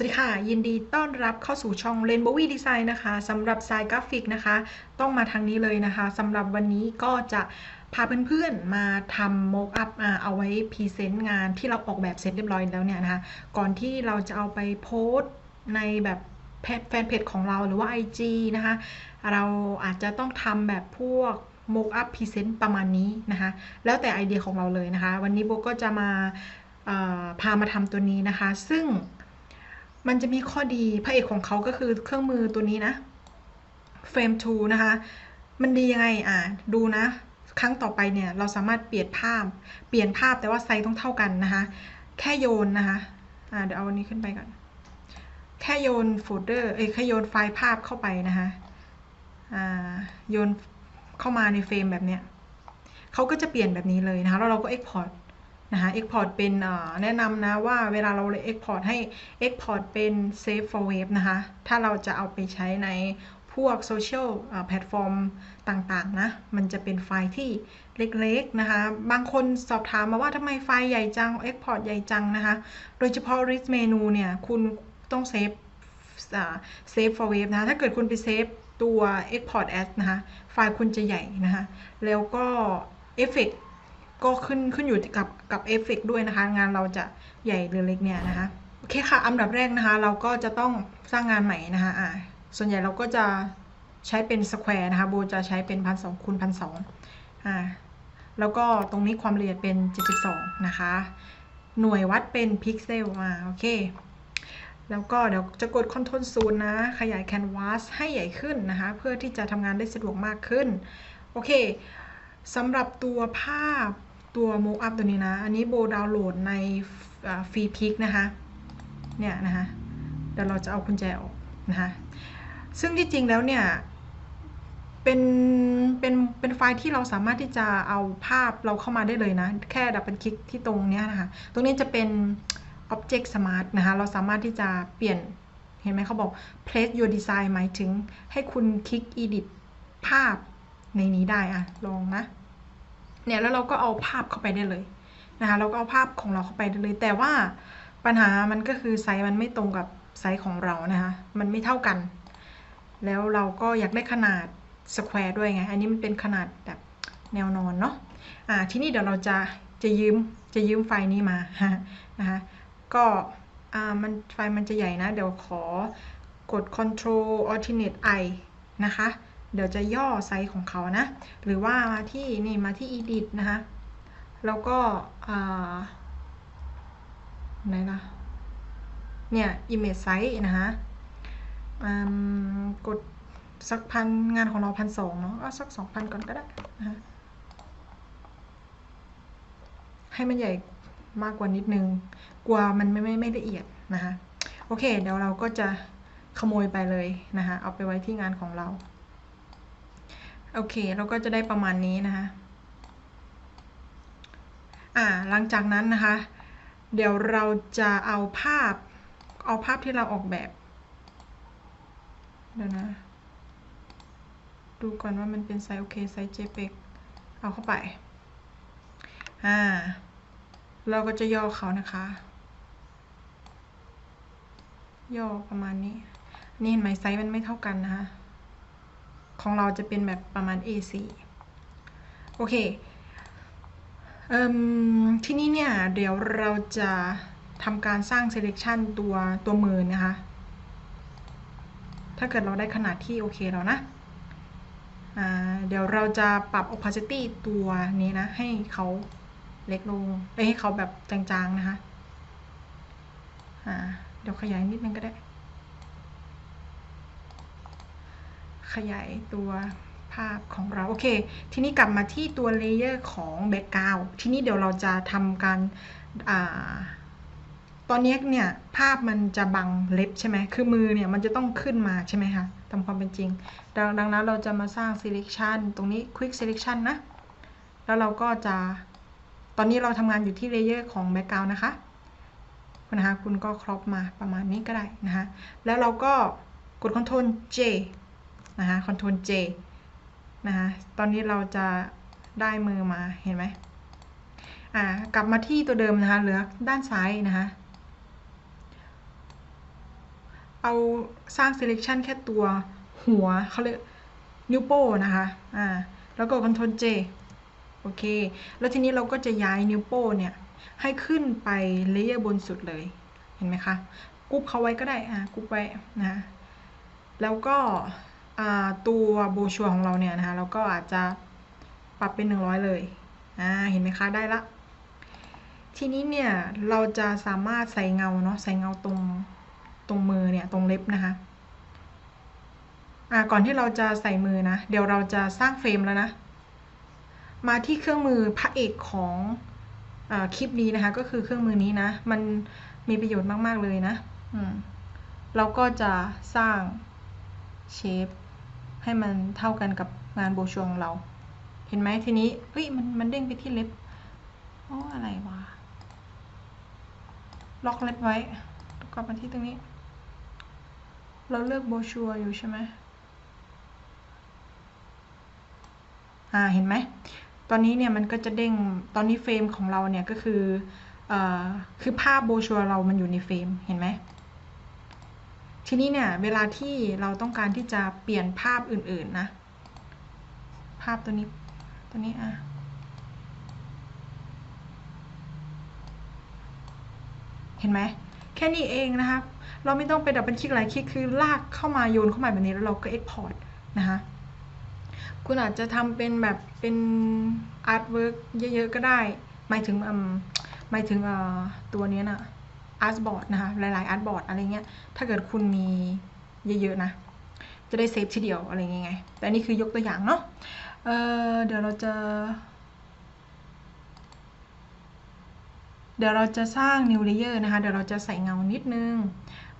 สวัสดีค่ะ ยินดีต้อนรับเข้าสู่ช่อง Rainbow Design นะคะสำหรับสายกราฟิกนะคะ ต้องมาทางนี้เลยนะคะสำหรับวันนี้ก็จะพาเพื่อนๆมาทำโมกอัพเอาไว้พรีเซนต์งานที่เราออกแบบเสร็จเรียบร้อยแล้วเนี่ยนะคะก่อนที่เราจะเอาไปโพสต์ในแบบแฟนเพจของเราหรือว่า IG นะคะเราอาจจะต้องทำแบบพวกโมกอัพพรีเซนต์ประมาณนี้นะคะแล้วแต่ไอเดียของเราเลยนะคะ วันนี้โบก็จะมาพามาทำตัวนี้นะคะ ซึ่ง มันจะมีข้อดีพระเอกของเขาก็คือเครื่องมือตัวนี้นะ Frame 2นะคะ มันดียังไงอะดูนะ ครั้งต่อไปเนี่ยเราสามารถเปลี่ยนภาพ เปลี่ยนภาพแต่ว่าไซส์ต้องเท่ากันนะคะ แค่โยนนะคะอ่าเดี๋ยวเอาอันนี้ขึ้นไปก่อน แค่โยนโฟลเดอร์เอ้ยแค่โยนไฟล์ภาพเข้าไปนะคะอ่าโยนเข้ามาในเฟรมแบบเนี้ยเขาก็จะเปลี่ยนแบบนี้เลยนะคะแล้วเราก็ Export นะคะ Export เป็นแนะนำนะว่าเวลาเราเลย Export ให้ Export เป็น Save for Web นะคะ ถ้าเราจะเอาไปใช้ในพวกโซเชียลแพลตฟอร์มต่างๆนะ มันจะเป็นไฟล์ที่เล็กๆนะคะ บางคนสอบถามมาว่าทำไมไฟล์ใหญ่จัง Export ใหญ่จังนะคะ โดยเฉพาะ Rich Menu เนี่ย คุณต้องเซฟเซฟ for web นะ ถ้าเกิดคุณไปเซฟตัว export as นะคะ ไฟล์คุณจะใหญ่นะคะ แล้วก็เอฟเฟก ก็ขึ้นขึ้นอยู่กับกับเอฟเฟกด้วยนะคะ งานเราจะใหญ่หรือเล็กเนี่ยนะคะโอเคค่ะอันดับแรกนะคะ เราก็จะต้องสร้างงานใหม่นะคะอ่าส่วนใหญ่เราก็จะใช้เป็นสแควร์นะคะโบจะใช้เป็นพันสองคูณพันสองอ่าแล้วก็ตรงนี้ความละเอียดเป็น 72 นะคะ หน่วยวัดเป็นพิกเซลอ่าโอเค แล้วก็เดี๋ยวจะกด Ctrl 0นนะ ขยาย Canvas ให้ใหญ่ขึ้นนะคะ เพื่อที่จะทำงานได้สะดวกมากขึ้น โอเคสำหรับตัวภาพ ตัวโมกอัพตัวนี้นะ อันนี้โบดาวน์โหลดในฟรีพิกนะคะ เนี่ยนะคะ เดี๋ยวเราจะเอากุญแจออกนะคะ ซึ่งที่จริงแล้วเนี่ย เป็น เป็น เป็นไฟล์ที่เราสามารถที่จะเอาภาพเราเข้ามาได้เลยนะ แค่ดับเบิลคลิกที่ตรงนี้นะคะ ตรงนี้จะเป็น Object Smart นะคะ เราสามารถที่จะเปลี่ยน เห็นไหมเขาบอก place your design หมายถึงให้คุณคลิก edit ภาพในนี้ได้อะลองนะ เนี่ยแล้วเราก็เอาภาพเข้าไปได้เลยนะคะเราก็เอาภาพของเราเข้าไปได้เลย แต่ว่าปัญหามันก็คือไซส์มันไม่ตรงกับไซส์ของเรานะคะมันไม่เท่ากัน แล้วเราก็อยากได้ขนาดสแควร์ด้วยไง อันนี้มันเป็นขนาดแบบแนวนอนเนาะอ่าที่นี่เดี๋ยวเราจะจะยืมจะยืมไฟนี้มานะคะก็อ่ามันไฟมันจะใหญ่นะ เดี๋ยวขอกด Control Alternate I นะคะ เดี๋ยวจะย่อไซส์ของเขานะ หรือว่ามาที่นี่มาที่ Edit นะคะ แล้วก็ไหนล่ะ เนี่ย Image Size นะคะกดสักพันงานของเราพันสองเนาะก็สักสองพันก่อนก็ได้นะคะให้มันใหญ่มากกว่านิดนึง กลัวมันไม่ไม่ไม่ละเอียดนะคะ โอเค เดี๋ยวเราก็จะขโมยไปเลยนะคะ เอาไปไว้ที่งานของเรา โอเคเราก็จะได้ประมาณนี้นะคะ อ่าหลังจากนั้นนะคะ เดี๋ยวเราจะเอาภาพเอาภาพที่เราออกแบบเดี๋ยวนะ ดูก่อนว่ามันเป็นไซส์โอเคไซส์ JPEG เอาเข้าไป อ่า เราก็จะย่อเขานะคะ ย่อประมาณนี้ นี่เห็นไหมไซส์มันไม่เท่ากันนะคะ ของเราจะเป็นแบบประมาณ A4 โอเคเอ่มที่นี่เนี่ย เดี๋ยวเราจะทำการสร้าง selection ตัวตัวมือนะคะ ถ้าเกิดเราได้ขนาดที่โอเคแล้วนะเดี๋ยวเราจะปรับ opacity ตัวนี้นะ ให้เขาเล็กลงไปให้เขาแบบจางๆนะคะ เดี๋ยวขยายนิดนึงก็ได้ ขยายตัวภาพของเรา โอเค ทีนี้กลับมาที่ตัวเลเยอร์ของแบ็กกราวทีนี้เดี๋ยวเราจะทำการอ่าตอนนี้เนี่ยภาพมันจะบังเล็บใช่ไหมคือมือเนี่ยมันจะต้องขึ้นมาใช่ไหมคะตามความเป็นจริง ดังดังนั้นเราจะมาสร้าง selection ตรงนี้ quick selection นะ แล้วเราก็จะ ตอนนี้เราทำงานอยู่ที่เลเยอร์ของแบ็กกราวนะคะนะคะคุณก็ครอปมาประมาณนี้ก็ได้นะคะ แล้วเราก็กด Ctrl J นะคะ Ctrl J นะคะตอนนี้เราจะได้มือมาเห็นไหมอ่ากลับมาที่ตัวเดิมนะคะเหลือด้านซ้ายนะคะเอาสร้าง selection แค่ตัวหัวเขาเรียกนิ้วโป้นะคะอ่าแล้วก็ Ctrl J โอเค แล้วทีนี้เราก็จะย้ายนิ้วโป้เนี่ย ให้ขึ้นไปเลเยอร์บนสุดเลย เห็นไหมคะกรุ๊ปเขาไว้ก็ได้ อ่ากรุ๊ปไว้นะ แล้วก็ ตัวโบชัวของเราเนี่ยนะคะเราก็อาจจะปรับเป็น 100 เลยอ่าเห็นไหมคะได้ละ ทีนี้เนี่ยเราจะสามารถใส่เงาเนาะใส่เงาตรงตรงมือเนี่ยตรงเล็บนะคะอ่าก่อนที่เราจะใส่มือนะ เดี๋ยวเราจะสร้างเฟรมแล้วนะ มาที่เครื่องมือพระเอกของอคลิปนี้นะคะ ก็คือเครื่องมือนี้นะ มันมีประโยชน์มาก ๆ เลยนะ อืมเราก็จะสร้างเชฟ ให้มันเท่ากันกับงานโบชัวของเรา เห็นไหมทีนี้เฮ้ยมันมันเด้งไปที่เล็บโอ้อะไรวะล็อกเล็บไว้กลับมาที่ตรงนี้ เราเลือกโบชัวอยู่ใช่ไหมอ่าเห็นไหมตอนนี้เนี่ยมันก็จะเด้งตอนนี้เฟรมของเราเนี่ยก็คืออคือภาพโบชัวเรามันอยู่ในเฟรมเห็นไหม ทีนี้เนี่ยเวลาที่เราต้องการที่จะเปลี่ยนภาพอื่นๆนะ ภาพตัวนี้ตัวนี้อะเห็นไหมแค่นี้เองนะคะ เราไม่ต้องไปดับเบิลคลิกหลายคลิกคือลากเข้ามาโยนเข้ามาแบบนี้แล้วเราก็เอ็กพอร์ตนะคะ คุณอาจจะทำเป็นแบบเป็นอาร์ตเวิร์กเยอะๆก็ได้ หมายถึงหมายถึงตัวนี้นะ อาร์ตบอร์ดนะคะ หลาย ๆ อาร์ตบอร์ดอะไรเงี้ย ถ้าเกิดคุณมีเยอะ ๆ นะ จะได้เซฟทีเดียวอะไรเงี้ยแต่นี่คือยกตัวอย่างเนาะเเดี๋ยวเราจะ เดี๋ยวเราจะสร้าง new layer นะคะ เดี๋ยวเราจะใส่เงานิดนึง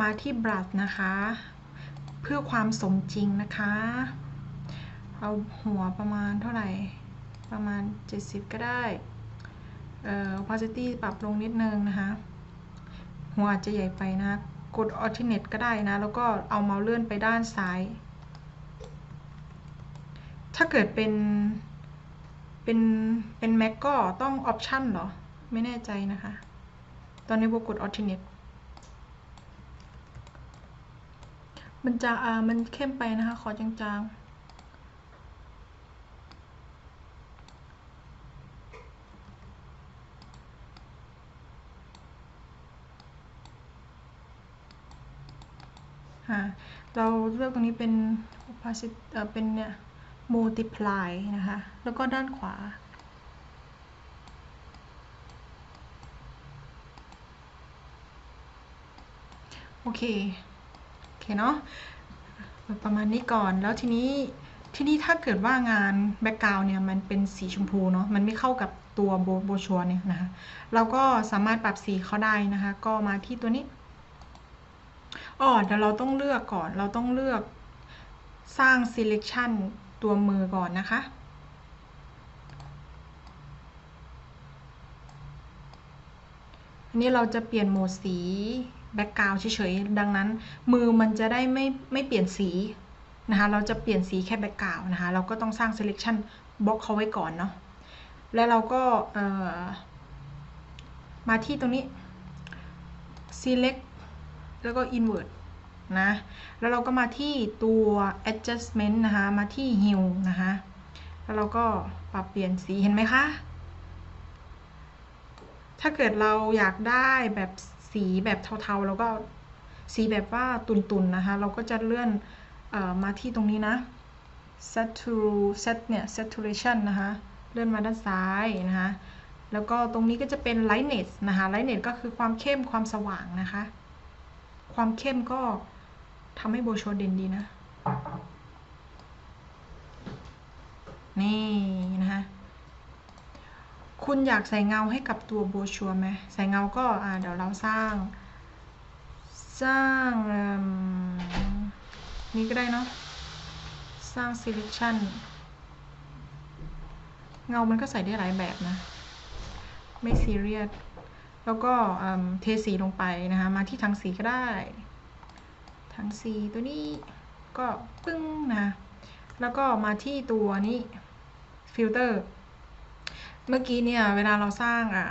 มาที่ brush นะคะ เพื่อความสมจริงนะคะ เอาหัวประมาณเท่าไหร่ ประมาณ 70 ก็ได้เอ่อ opacity ปรับลงนิดนึงนะคะ หัวอาจจะใหญ่ไปนะ กด alternate ก็ได้นะ แล้วก็เอาเมาส์เลื่อนไปด้านซ้าย ถ้าเกิดเป็น เป็น เป็น Mac ก็ต้อง option เหรอ ไม่แน่ใจนะคะ ตอนนี้โบกด alternate มันจะอ่ามันเข้มไปนะคะ ขอจางๆ เราเลือกตรงนี้เป็น opacity เป็นเนี่ย multiply นะคะ แล้วก็ด้านขวา โอเค โอเคเนาะประมาณนี้ก่อน แล้วทีนี้ทีนี้ถ้าเกิดว่างานแบ็กกราวเนี่ย มันเป็นสีชมพูเนาะ มันไม่เข้ากับตัวโบโบชัวเนี่ยนะคะ เราก็สามารถปรับสีเขาได้นะคะ ก็มาที่ตัวนี้ อ๋อเดี๋ยวเราต้องเลือกก่อน เราต้องเลือกสร้าง selection ตัวมือก่อนนะคะอันนี้เราจะเปลี่ยนโหมดสีแบ็กกราวเฉยๆ ดังนั้น มือมันจะได้ไม่ไม่เปลี่ยนสีนะคะ เราจะเปลี่ยนสีแค่แบ็กกราวนะคะ เราก็ต้องสร้าง selection บล็อกเขาไว้ก่อนเนาะ แล้วเราก็มาที่ตรงนี้ select แล้วก็ invert นะ แล้วเราก็มาที่ตัว adjustment นะคะ มาที่ hue นะคะ แล้วเราก็ปรับเปลี่ยนสีเห็นไหมคะ ถ้าเกิดเราอยากได้แบบสีแบบเทาๆ แล้วก็สีแบบว่าตุนๆนะคะ เราก็จะเลื่อนอมาที่ตรงนี้นะ set to set เนี่ย saturation นะคะ เลื่อนมาด้านซ้ายนะคะ แล้วก็ตรงนี้ก็จะเป็น lightness นะคะ lightness ก็คือความเข้มความสว่างนะคะ ความเข้มก็ทำให้โบชัวเด่นดีนะ นี่นะคะคุณอยากใส่เงาให้กับตัวโบชัวไหมใส่เงาก็อ่าเดี๋ยวเราสร้าง สร้างนี้ก็ได้เนาะสร้าง selection เงามันก็ใส่ได้หลายแบบนะ ไม่ซีเรียส แล้วก็เทสีลงไปนะคะ มาที่ถังสีก็ได้ถังสีตัวนี้ก็ปึ้งนะ แล้วก็มาที่ตัวนี้ฟิลเตอร์เมื่อกี้เนี่ย เวลาเราสร้างอ่า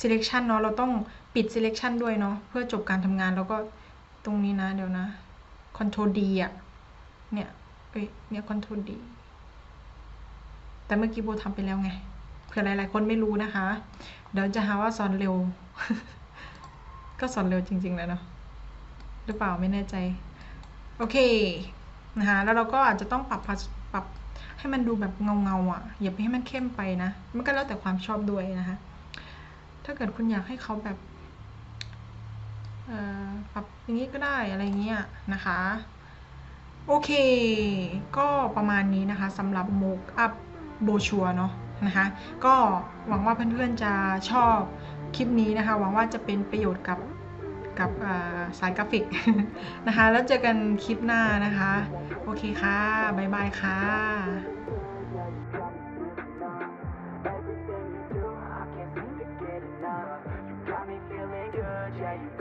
selection เนาะเราต้องปิด selection ด้วยเนาะเพื่อจบการทำงานแล้วก็ตรงนี้นะ เดี๋ยวนะ Ctrl D อะ เนี่ยเอ้ยเนี่ย Ctrl D แต่เมื่อกี้โบทำไปแล้วไง เผื่อหลายๆคนไม่รู้นะคะ เดี๋ยวจะหาว่าสอนเร็ว ก็สอนเร็วจริง ๆ แล้วเนาะหรือเปล่าไม่แน่ใจ โอเคนะคะแล้วเราก็อาจจะต้องปรับปรับให้มันดูแบบเงาเงาๆอะ อย่าไปให้มันเข้มไปนะ มันก็แล้วแต่ความชอบด้วยนะคะ ถ้าเกิดคุณอยากให้เขาแบบปรับอย่างนี้ก็ได้อะไรเงี้ยนะคะ โอเค ก็ประมาณนี้นะคะสำหรับ mock up โบชัวเนาะ นะคะ ก็หวังว่าเพื่อนๆจะชอบคลิปนี้นะคะ หวังว่าจะเป็นประโยชน์กับกับสายกราฟิกนะคะ แล้วเจอกันคลิปหน้านะคะ โอเคค่ะ บ๊ายบายค่ะ